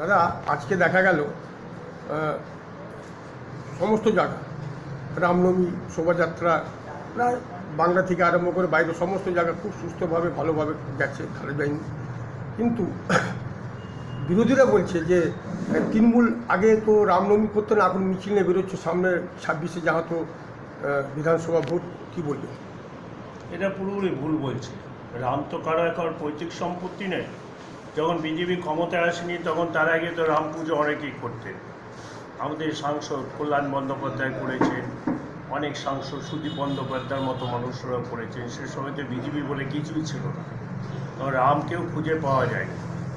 দাদা, আজকে দেখা গেল সমস্ত জায়গা, রামনবমী, শোভাযাত্রা, প্রায় বাংলা থেকে আরম্ভ করে বাইরে সমস্ত জায়গা খুব সুস্থভাবে, ভালোভাবে গেছে খারাপ যায়নি। কিন্তু বিরোধীরা বলছে যে তৃণমূল আগে তো রামনবমী করতো না, এখন মিছিল নিয়ে বেরোচ্ছে, সামনে ছাব্বিশে যাহা তো বিধানসভা ভোট, কী বলবে? এটা পুরোপুরি ভুল বলছে। রাম তো কারও এখন পৈতৃক সম্পত্তি নেই। যখন বিজেপি ক্ষমতায় আসেনি, তখন তার আগে তো রাম পুজো অনেকেই করতেন। আমাদের সাংসদ কল্যাণ বন্দ্যোপাধ্যায় করেছেন অনেক সাংসদ সুদীপ বন্দ্যোপাধ্যায়ের মতো মানুষরা করেছেন। সে সময় তো বিজেপি বলে কিছুই ছিল না। তখন রামকেও খুঁজে পাওয়া যায়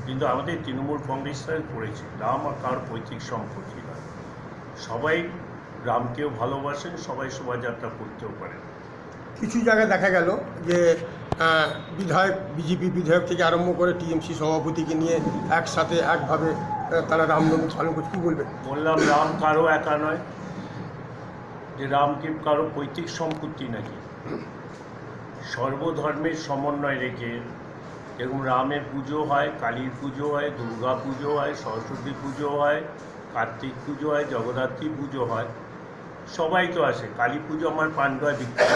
কিন্তু আমাদের তৃণমূল কংগ্রেসরাই করেছে। রাম আর কার পৈতৃক সম্পত্তি নয়। সবাই রামকেও ভালোবাসেন, সবাই শোভাযাত্রা করতেও পারেন। কিছু জায়গায় দেখা গেল যে বিধায়ক, বিজেপি বিধায়ক থেকে আরম্ভ করে টিএমসি সভাপতিকে নিয়ে একসাথে, একভাবে তারা রামনবমী পালন করছে। কী বলবেন? বললাম, রাম কারও একা নয়, যে রামকে কারও পৈতৃক সম্পত্তি নাকি? সর্বধর্মের সমন্বয় রেখে এরকম রামের পুজো হয়, কালীর পুজো হয়, দুর্গা পুজো হয়, সরস্বতী পুজো হয়, কার্তিক পুজো হয়, জগদ্ধাত্রী পুজো হয়, সবাই তো আসে। কালী পুজো আমার পান্ডুয়া বিখ্যাত।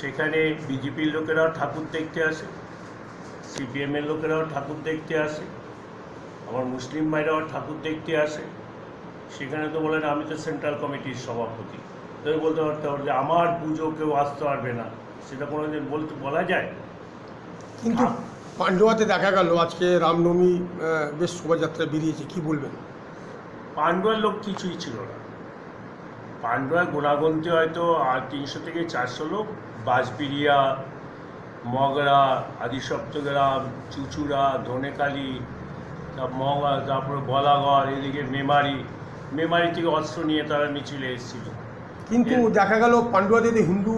সেখানে বিজেপির লোকেরাও ঠাকুর দেখতে আসে সিপিএমের লোকেরাও ঠাকুর দেখতে আসে আমার মুসলিম ভাইরাও ঠাকুর দেখতে আসে। সেখানে তো বলেন আমি তো সেন্ট্রাল কমিটির সভাপতি। তো বলতে পারতে পারবে আমার পুজো কেউ আসতে পারবে না সেটা কোনোদিন বলতে বলা যায়? কিন্তু পান্ডুয়াতে দেখা গেল আজকে রামনবমী বেশ শোভাযাত্রা বেরিয়েছে কি বলবেন? পান্ডুয়ার লোক কিছুই ছিল না। পান্ডুয়া গুণাগন্তি হয়তো আর তিনশো থেকে চারশো লোক বাঁশবিরিয়া মগরা আদিসপ্তগ্রাম চুচুড়া ধনেকালি তারপর মগা তারপরে বলাগড় এদিকে মেমারি মেমারি থেকে অস্ত্র নিয়ে তারা মিছিলে এসেছিল। কিন্তু দেখা গেল পান্ডুয়াতে তো হিন্দু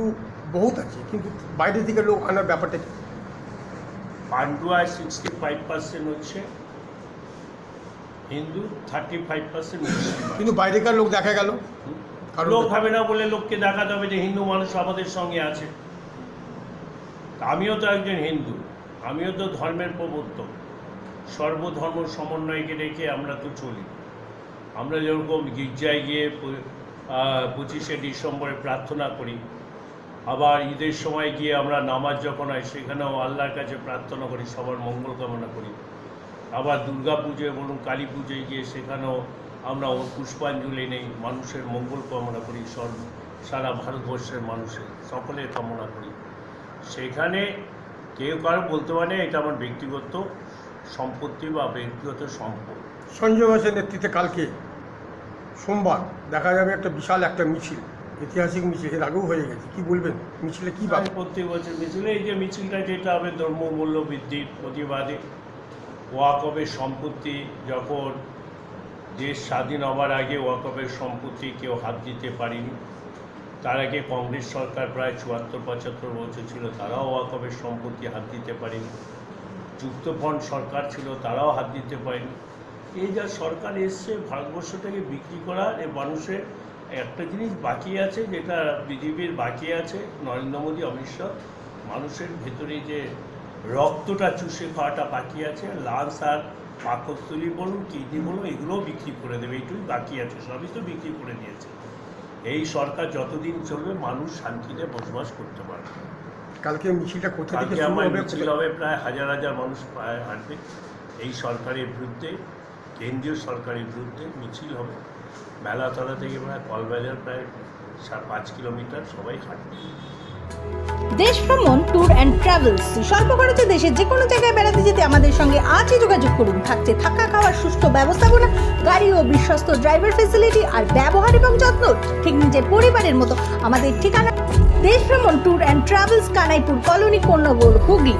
বহুত আছে কিন্তু বাইরে থেকে লোক আনার ব্যাপারটা কি? পান্ডুয়ায় সিক্সটি ফাইভ পার্সেন্ট হচ্ছে হিন্দু থার্টি ফাইভ পার্সেন্ট কিন্তু বাইরেকার লোক দেখা গেল? লোক হবে না বলে লোককে দেখাতে হবে যে হিন্দু মানুষ আমাদের সঙ্গে আছে। আমিও তো একজন হিন্দু, আমিও তো ধর্মের প্রবর্তক। সর্বধর্ম সমন্বয়কে রেখে আমরা তো চলি। আমরা যেরকম গির্জায় গিয়ে পঁচিশে ডিসেম্বরে প্রার্থনা করি, আবার ঈদের সময় গিয়ে আমরা নামাজ যখন হয় সেখানেও আল্লাহর কাছে প্রার্থনা করি, সবার মঙ্গল কামনা করি। আবার দুর্গা পুজোয় বলুন, কালী পুজোয় গিয়ে সেখানেও আমরা ওর পুষ্পাঞ্জলি নেই মানুষের মঙ্গল কামনা করি সর্ব সারা ভারতবর্ষের মানুষের সকলের কামনা করি। সেখানে কেউ কারও বলতে পারে এটা আমার ব্যক্তিগত সম্পত্তি বা ব্যক্তিগত সম্পদ। সঞ্জয় ঘোষের নেতৃত্বে কালকে সোমবার দেখা যাবে একটা বিশাল একটা মিছিল ঐতিহাসিক মিছিল এর আগেও হয়ে গেছে। কি বলবেন? মিছিলে কি বার্তা প্রত্যেক বছর মিছিলে এই যে মিছিলটা যেটা হবে ধর্ম মূল্য বৃদ্ধির প্রতিবাদে ওয়াকবের সম্পত্তি যখন দেশ স্বাধীন হওয়ার আগে ওয়াকবের সম্পত্তি কেউ হাত দিতে পারেনি। তার আগে কংগ্রেস সরকার প্রায় চুয়াত্তর, পঁচাত্তর বছর ছিল, তারাও ওয়াকবের সম্পত্তি হাত দিতে পারেনি। যুক্তফ্রন্ট সরকার ছিল, তারাও হাত দিতে পারেনি। এই যা সরকার এসছে, ভারতবর্ষটাকে বিক্রি করার এ মানুষের একটা জিনিস বাকি আছে, যেটা বিজেপির বাকি আছে, নরেন্দ্র মোদী, অমিত শাহ। মানুষের ভেতরে যে রক্তটা চুষে খাওয়াটা বাকি আছে। লাঞ্চ আর পাকস্থলী বলুন কিডনি বলুন এগুলোও বিক্রি করে দেবে এইটুকুই বাকি আছে সবই তো বিক্রি করে দিয়েছে। এই সরকার যতদিন চলবে মানুষ শান্তিতে বসবাস করতে পারবে। কালকে মিছিলটা কোথা থেকে আমার মিছিল হবে প্রায় হাজার হাজার মানুষ প্রায় হাঁটবে। এই সরকারের বিরুদ্ধে কেন্দ্রীয় সরকারের বিরুদ্ধে মিছিল হবে। মেলাতলা থেকে প্রায় কলবাজার প্রায় পাঁচ কিলোমিটার সবাই হাঁটবে। দেশ ভ্রমণ ট্যুর অ্যান্ড ট্রাভেলস স্বল্প খরচে দেশের যে কোনো জায়গায় বেড়াতে যেতে আমাদের সঙ্গে আজই যোগাযোগ করুন। থাকছে থাকা খাওয়ার সুস্থ ব্যবস্থাপনা, গাড়ি ও বিশ্বস্ত ড্রাইভার ফেসিলিটি আর ব্যবহার এবং যত্ন। ঠিক নিজের পরিবারের মতো আমাদের ঠিকানা Desh Bhraman tour and travels Kanaipur colony Konnagar Hooghly.